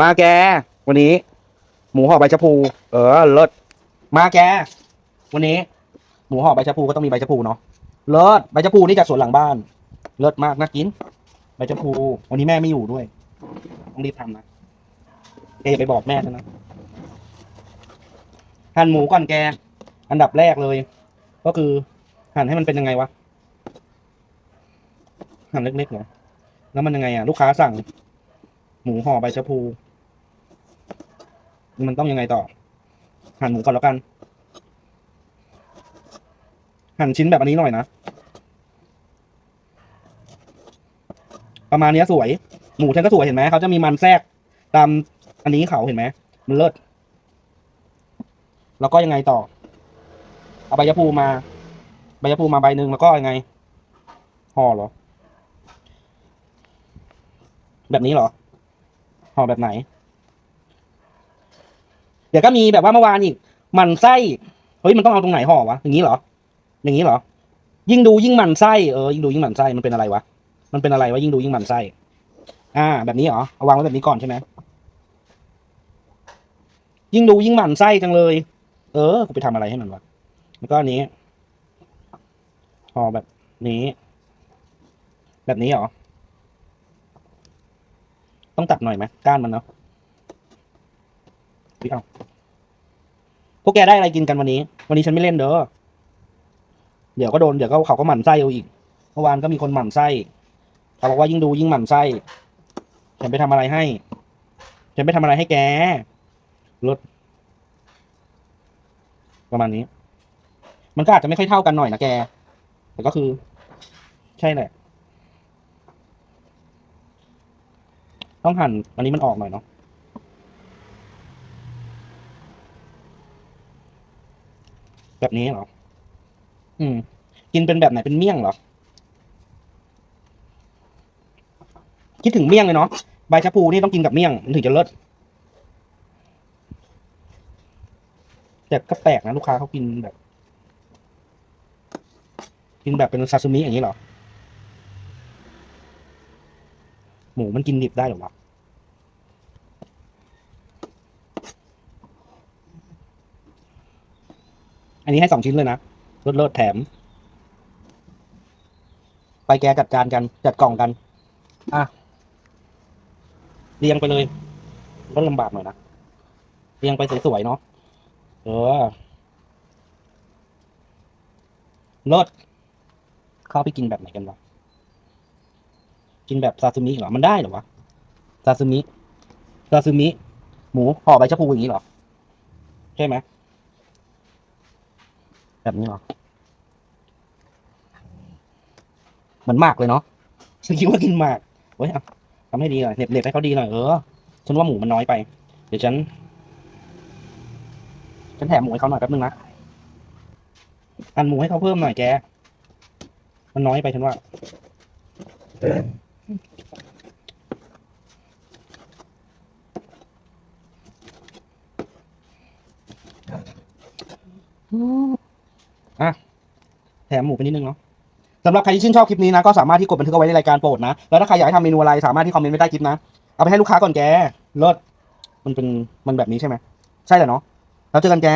มาแก วันนี้ หมูห่อใบชะพู เออเลิศมาแก วันนี้ หมูห่อใบชะพูก็ต้องมีใบชะพูเนาะเลิศใบชะพูนี่จากสวนหลังบ้าน เลิศมากน่ากินใบชะพู วันนี้แม่ไม่อยู่ด้วยต้องรีบทำนะเอไปบอกแม่ซะนะหั่นหมูก่อนแก อันดับแรกเลย ก็คือ หั่นให้มันเป็นยังไงวะหั่นเล็กๆเหรอแล้วมันยังไงอะ ลูกค้าสั่ง หมูห่อใบชะพู มันต้องยังไงต่อ หั่นหมูก่อนแล้วกัน หั่นชิ้นแบบอันนี้หน่อยนะ ประมาณนี้สวย หมูฉันก็สวยเห็นไหมเขาจะมีมันแทรกตามอันนี้เขาเห็นไหม มันเลิศ แล้วก็ยังไงต่อ เอาใบยะพูมา ใบยะพูมาใบหนึ่งแล้วก็ยังไง ห่อเหรอ แบบนี้เหรอ ห่อแบบไหน เดี๋ยวก็มีแบบว่าเมื่อวานอีก มันไส้เฮ้ยมันต้องเอาตรงไหนห่อวะอย่างนี้เหรอ อย่างนี้เหรอ ยิ่งดูยิ่งมันไส้เออยิ่งดูยิ่งมันไส้มันเป็นอะไรวะมันเป็นอะไรวะยิ่งดูยิ่งมันไส้อ่า แบบนี้เหรอเอาวางไว้แบบนี้ก่อนใช่ไหมยิ่งดูยิ่งหมันไส้จังเลย เออ กูไปทำอะไรให้มันวะ แล้วก็อันนี้ห่อแบบนี้ แบบนี้เหรอ ต้องตัดหน่อยไหมก้านมันเนาะพี่เอาพวกแกได้อะไรกินกันวันนี้ วันนี้ฉันไม่เล่นเด้อเดี๋ยวก็โดนเดี๋ยวก็เขาก็หมั่นไส้เอาอีกเมื่อวานก็มีคนหมั่นไส้เขาบอกว่ายิ่งดูยิ่งหมั่นไส้ฉันไปทำอะไรให้ ฉันไปทำอะไรให้แกลดประมาณนี้ มันก็อาจจะไม่ค่อยเท่ากันหน่อยนะแก แต่ก็คือ ใช่แหละ ต้องหั่นอันนี้มันออกหน่อยเนาะแบบนี้เหรอ อืม กินเป็นแบบไหนเป็นเมี่ยงเหรอ คิดถึงเมี่ยงเลยเนาะ ใบชะพูนี่ต้องกินกับเมี่ยง มันถึงจะเลิศ แต่ก็แปลกนะลูกค้าเขากินแบบ กินแบบเป็นซาซิมิอย่างนี้เหรอ ห มูมันกินดิบได้เหรอวะอันนี้ให้สองชิ้นเลยนะลดลดแถม ไปแกจัดการกันจัดกล่องกัน อะเรียงไปเลยก็ลำบากหน่อยนะเรียงไปสวยๆเนาะเออลดเข้าไปกินแบบไหนกันวะ กินแบบซาซิมิเหรอ มันได้เหรอวะ ซาซิมิ ซาซิมิ หมูห่อใบชะพูอย่างนี้เหรอ ใช่ไหม แบบนี้เหรอเหมือนมากเลยเนาะ ฉันคิดว่ากินมากเฮ้ยเอาทำให้ดีหน่อยเหน็บเหน็บให้เขาดีหน่อย เออ ฉันว่าหมูมันน้อยไป เดี๋ยวฉัน ฉันแถมหมูให้เขาหน่อยแป๊บนึงนะอันหมูให้เขาเพิ่มหน่อยแก มันน้อยไปฉันว่า อะแถมหมูไปนิดนึงเนาะสำหรับใครที่ชื่นชอบคลิปนี้นะก็สามารถที่กดบันทึกเอาไว้ในรายการโปรดนะแล้วถ้าใครอยากให้ทำเมนูอะไรสามารถที่คอมเมนต์ไว้ใต้คลิปนะเอาไปให้ลูกค้าก่อนแกเลิศมันเป็นมันแบบนี้ใช่ไหมใช่แหละเนาะแล้วเจอกันแก